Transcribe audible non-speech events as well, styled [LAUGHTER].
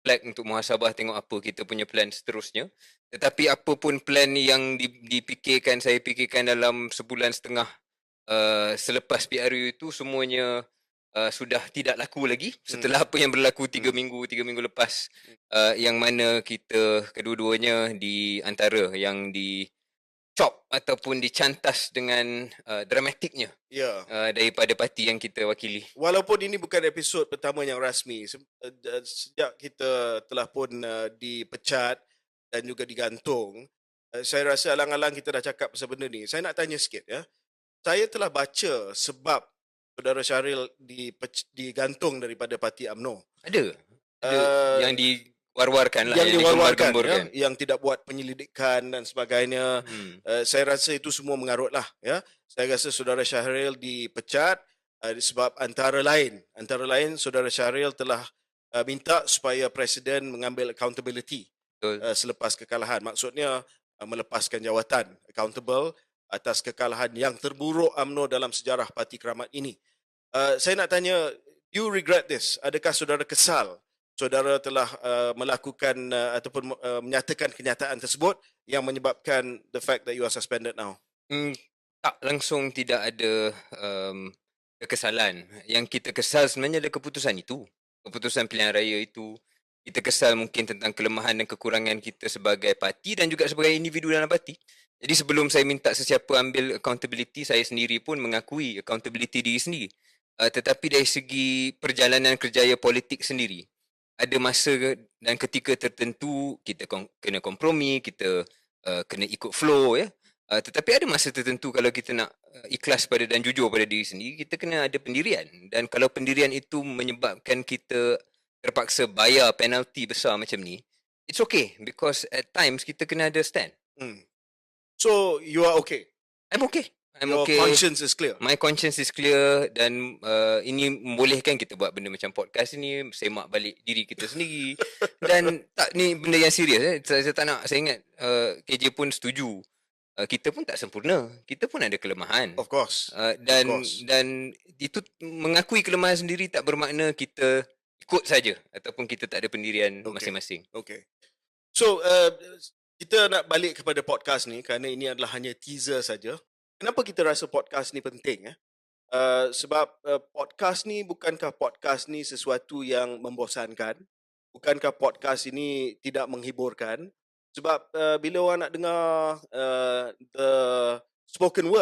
reflect untuk muhasabah tengok apa kita punya plan seterusnya. Tetapi apa pun plan yang dipikirkan, saya fikirkan dalam sebulan setengah uh, selepas PRU itu semuanya uh, sudah tidak laku lagi setelah hmm. apa yang berlaku tiga hmm. minggu, tiga minggu lepas uh, yang mana kita kedua-duanya di antara yang di chop ataupun dicantas dengan uh, dramatiknya yeah. uh, daripada parti yang kita wakili. Walaupun ini bukan episod pertama yang rasmi, uh, sejak kita telah pun uh, dipecat dan juga digantung, uh, saya rasa alang-alang kita dah cakap pasal benda ni. Saya nak tanya sikit ya. Saya telah baca sebab saudara Syahril digantung daripada parti AMNO. Ada. Ada uh, yang di war-warkan lah yang, yang diwar-warkan ya, yang tidak buat penyelidikan dan sebagainya. Hmm. uh, saya rasa itu semua mengarut lah ya. Saya rasa saudara Syahril dipecat uh, sebab antara lain antara lain saudara Syahril telah uh, minta supaya presiden mengambil accountability uh, selepas kekalahan. Maksudnya uh, melepaskan jawatan accountable atas kekalahan yang terburuk AMNO dalam sejarah parti keramat ini. Uh, saya nak tanya you regret this? Adakah saudara kesal saudara telah uh, melakukan uh, ataupun uh, menyatakan kenyataan tersebut yang menyebabkan the fact that you are suspended now? Hmm, tak langsung tidak ada um, kekesalan. Yang kita kesal sebenarnya adalah keputusan itu. Keputusan pilihan raya itu. Kita kesal mungkin tentang kelemahan dan kekurangan kita sebagai parti dan juga sebagai individu dalam parti. Jadi sebelum saya minta sesiapa ambil accountability, saya sendiri pun mengakui accountability diri sendiri. Uh, tetapi dari segi perjalanan kerjaya politik sendiri, ada masa dan ketika tertentu kita kena kompromi, kita uh, kena ikut flow ya. Uh, tetapi ada masa tertentu kalau kita nak uh, ikhlas pada dan jujur pada diri sendiri, kita kena ada pendirian. Dan kalau pendirian itu menyebabkan kita terpaksa bayar penalti besar macam ni, it's okay because at times kita kena ada stand. Hmm. So you are okay? I'm okay. I'm Your okay. conscience is clear. My conscience is clear dan uh, ini membolehkan kita buat benda macam podcast ni, semak balik diri kita sendiri. [LAUGHS] dan tak ni benda yang serius eh. Saya, saya tak nak saya ingat uh, KJ pun setuju. Uh, kita pun tak sempurna. Kita pun ada kelemahan. Of course. Uh, dan of course. dan itu mengakui kelemahan sendiri tak bermakna kita ikut saja ataupun kita tak ada pendirian okay. masing-masing. Okay. So uh, kita nak balik kepada podcast ni kerana ini adalah hanya teaser saja kenapa kita rasa podcast ni penting eh? Uh, sebab uh, podcast ni bukankah podcast ni sesuatu yang membosankan? Bukankah podcast ini tidak menghiburkan? Sebab uh, bila orang nak dengar uh, the spoken word